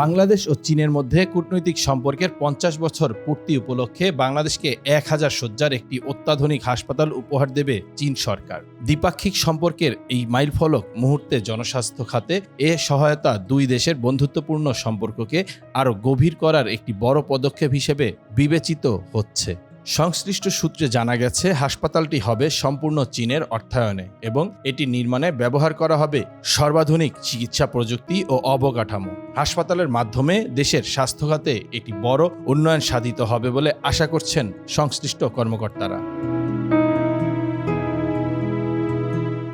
বাংলাদেশ ও চীনের মধ্যে কূটনৈতিক সম্পর্কের পঞ্চাশ বছর পূর্তি উপলক্ষে বাংলাদেশকে এক হাজার শয্যার একটি অত্যাধুনিক হাসপাতাল উপহার দেবে চীন সরকার। দ্বিপাক্ষিক সম্পর্কের এই মাইলফলক মুহূর্তে জনস্বাস্থ্য খাতে এ সহায়তা দুই দেশের বন্ধুত্বপূর্ণ সম্পর্ককে আরও গভীর করার একটি বড় পদক্ষেপ হিসেবে বিবেচিত হচ্ছে। সংশ্লিষ্ট সূত্রে জানা গেছে, হাসপাতালটি হবে সম্পূর্ণ চীনের অর্থায়নে এবং এটি নির্মাণে ব্যবহার করা হবে সর্বাধুনিক চিকিৎসা প্রযুক্তি ও অবকাঠামো। হাসপাতালের মাধ্যমে দেশের স্বাস্থ্য খাতে এটি বড় উন্নয়ন সাধিত হবে বলে আশা করছেন সংশ্লিষ্ট কর্মকর্তারা।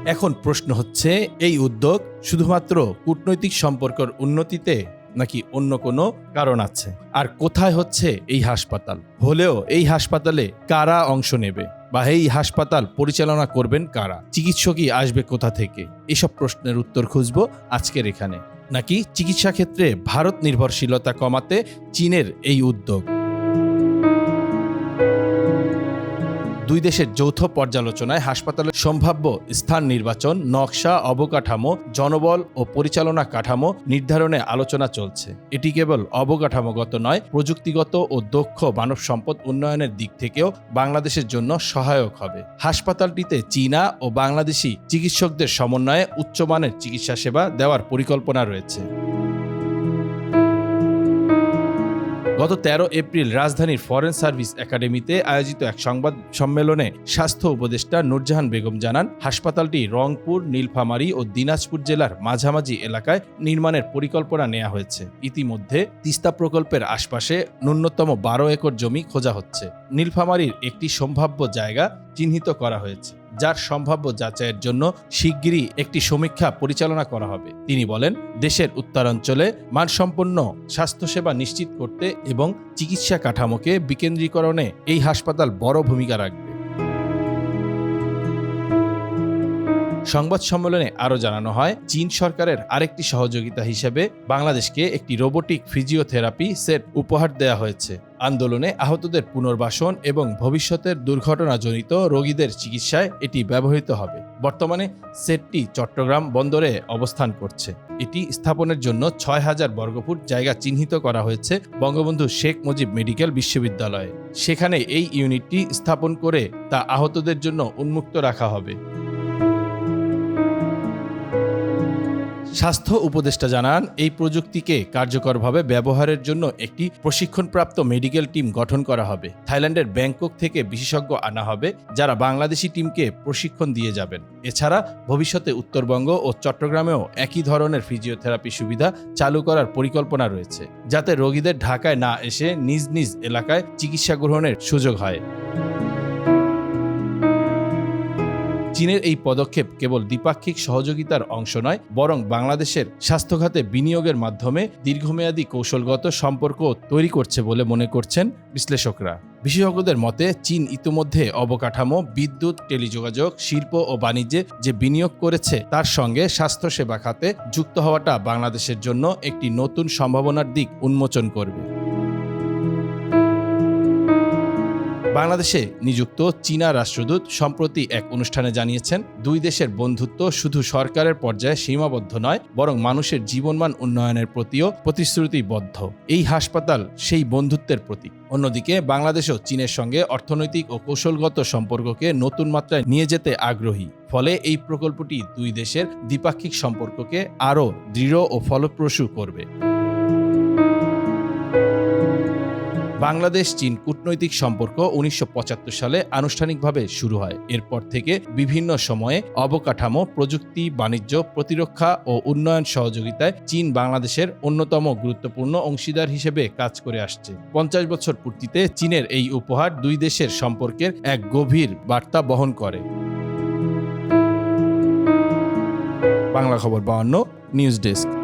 এখন প্রশ্ন হচ্ছে, এই উদ্যোগ শুধুমাত্র কূটনৈতিক সম্পর্কের উন্নতিতে নাকি অন্য কোনো কারণ আছে? আর কোথায় হচ্ছে এই হাসপাতাল? হলেও এই হাসপাতালে কারা অংশ নেবে? বা এই হাসপাতাল পরিচালনা করবেন কারা? চিকিৎসকই আসবে কোথা থেকে? এসব প্রশ্নের উত্তর খুঁজব আজকের এখানে। নাকি চিকিৎসা ক্ষেত্রে ভারত নির্ভরশীলতা কমাতে চীনের এই উদ্যোগ? দুই দেশের যৌথ পর্যালোচনায় হাসপাতালের সম্ভাব্য স্থান নির্বাচন, নকশা, অবকাঠামো, জনবল ও পরিচালনা কাঠামো নির্ধারণে আলোচনা চলছে। এটি কেবল অবকাঠামোগত নয়, প্রযুক্তিগত ও দক্ষ মানব সম্পদ উন্নয়নের দিক থেকেও বাংলাদেশের জন্য সহায়ক হবে। হাসপাতালটিতে চীনা ও বাংলাদেশি চিকিৎসকদের সমন্বয়ে উচ্চমানের চিকিৎসা সেবা দেওয়ার পরিকল্পনা রয়েছে। গত তেরো এপ্রিল রাজধানীর ফরেন সার্ভিস একাডেমিতে আয়োজিত এক সংবাদ সম্মেলনে স্বাস্থ্য উপদেষ্টা নুরজাহান বেগম জানান, হাসপাতালটি রংপুর, নীলফামারী ও দিনাজপুর জেলার মাঝামাঝি এলাকায় নির্মাণের পরিকল্পনা নেওয়া হয়েছে। ইতিমধ্যে তিস্তা প্রকল্পের আশপাশে ন্যূনতম বারো একর জমি খোঁজা হচ্ছে। নীলফামারীর একটি সম্ভাব্য জায়গা চিহ্নিত করা হয়েছে। যার সম্ভাব্য যাচাইয়ের জন্য শিগগিরই একটি সমীক্ষা পরিচালনা করা হবে। তিনি বলেন, দেশের উত্তরাঞ্চলে মানসম্পন্ন স্বাস্থ্যসেবা নিশ্চিত করতে এবং চিকিৎসা কাঠামোকে বিকেন্দ্রীকরণে এই হাসপাতাল বড় ভূমিকা রাখবে। সংবাদ সম্মেলনে আরও জানানো হয়, চীন সরকারের আরেকটি সহযোগিতা হিসেবে বাংলাদেশকে একটি রোবোটিক ফিজিওথেরাপি সেট উপহার দেওয়া হয়েছে। আন্দোলনে আহতদের পুনর্বাসন এবং ভবিষ্যতের দুর্ঘটনাজনিত রোগীদের চিকিৎসায় এটি ব্যবহৃত হবে। বর্তমানে সেটটি চট্টগ্রাম বন্দরে অবস্থান করছে। এটি স্থাপনের জন্য ছয় হাজার বর্গফুট জায়গা চিহ্নিত করা হয়েছে বঙ্গবন্ধু শেখ মুজিব মেডিকেল বিশ্ববিদ্যালয়ে। সেখানে এই ইউনিটটি স্থাপন করে তা আহতদের জন্য উন্মুক্ত রাখা হবে। স্বাস্থ্য উপদেষ্টা জানান, এই প্রযুক্তিকে কার্যকরভাবে ব্যবহারের জন্য একটি প্রশিক্ষণপ্রাপ্ত মেডিকেল টিম গঠন করা হবে। থাইল্যান্ডের ব্যাংকক থেকে বিশেষজ্ঞ আনা হবে, যারা বাংলাদেশি টিমকে প্রশিক্ষণ দিয়ে যাবেন। এছাড়া ভবিষ্যতে উত্তরবঙ্গ ও চট্টগ্রামেও একই ধরনের ফিজিওথেরাপি সুবিধা চালু করার পরিকল্পনা রয়েছে, যাতে রোগীদের ঢাকায় না এসে নিজ নিজ এলাকায় চিকিৎসা গ্রহণের সুযোগ হয়। চীনের এই পদক্ষেপ কেবল দ্বিপাক্ষিক সহযোগিতার অংশ নয়, বরং বাংলাদেশের স্বাস্থ্যখাতে বিনিয়োগের মাধ্যমে দীর্ঘমেয়াদী কৌশলগত সম্পর্ক তৈরি করছে বলে মনে করছেন বিশ্লেষকরা। বিশেষজ্ঞদের মতে, চীন ইতিমধ্যে অবকাঠামো, বিদ্যুৎ, টেলিযোগাযোগ, শিল্প ও বাণিজ্যে যে বিনিয়োগ করেছে, তার সঙ্গে স্বাস্থ্যসেবা খাতে যুক্ত হওয়াটা বাংলাদেশের জন্য একটি নতুন সম্ভাবনার দিক উন্মোচন করবে। বাংলাদেশে নিযুক্ত চীনা রাষ্ট্রদূত সম্প্রতি এক অনুষ্ঠানে জানিয়েছেন, দুই দেশের বন্ধুত্ব শুধু সরকারের পর্যায়ে সীমাবদ্ধ নয়, বরং মানুষের জীবনমান উন্নয়নের প্রতিও প্রতিশ্রুতিবদ্ধ। এই হাসপাতাল সেই বন্ধুত্বের প্রতীক। অন্যদিকে বাংলাদেশও চীনের সঙ্গে অর্থনৈতিক ও কৌশলগত সম্পর্ককে নতুন মাত্রায় নিয়ে যেতে আগ্রহী। ফলে এই প্রকল্পটি দুই দেশের দ্বিপাক্ষিক সম্পর্ককে আরও দৃঢ় ও ফলপ্রসূ করবে। বাংলাদেশ, চীন কূটনৈতিক সম্পর্ক উনিশশো পঁচাত্তর সালে আনুষ্ঠানিকভাবে শুরু হয়। এরপর থেকে বিভিন্ন সময়ে অবকাঠামো, প্রযুক্তি, বাণিজ্য, প্রতিরক্ষা ও উন্নয়ন সহযোগিতায় চীন বাংলাদেশের অন্যতম গুরুত্বপূর্ণ অংশীদার হিসেবে কাজ করে আসছে। পঞ্চাশ বছর পূর্তিতে চীনের এই উপহার দুই দেশের সম্পর্কের এক গভীর বার্তা বহন করে। বাংলা খবর বাহান্ন নিউজ ডেস্ক।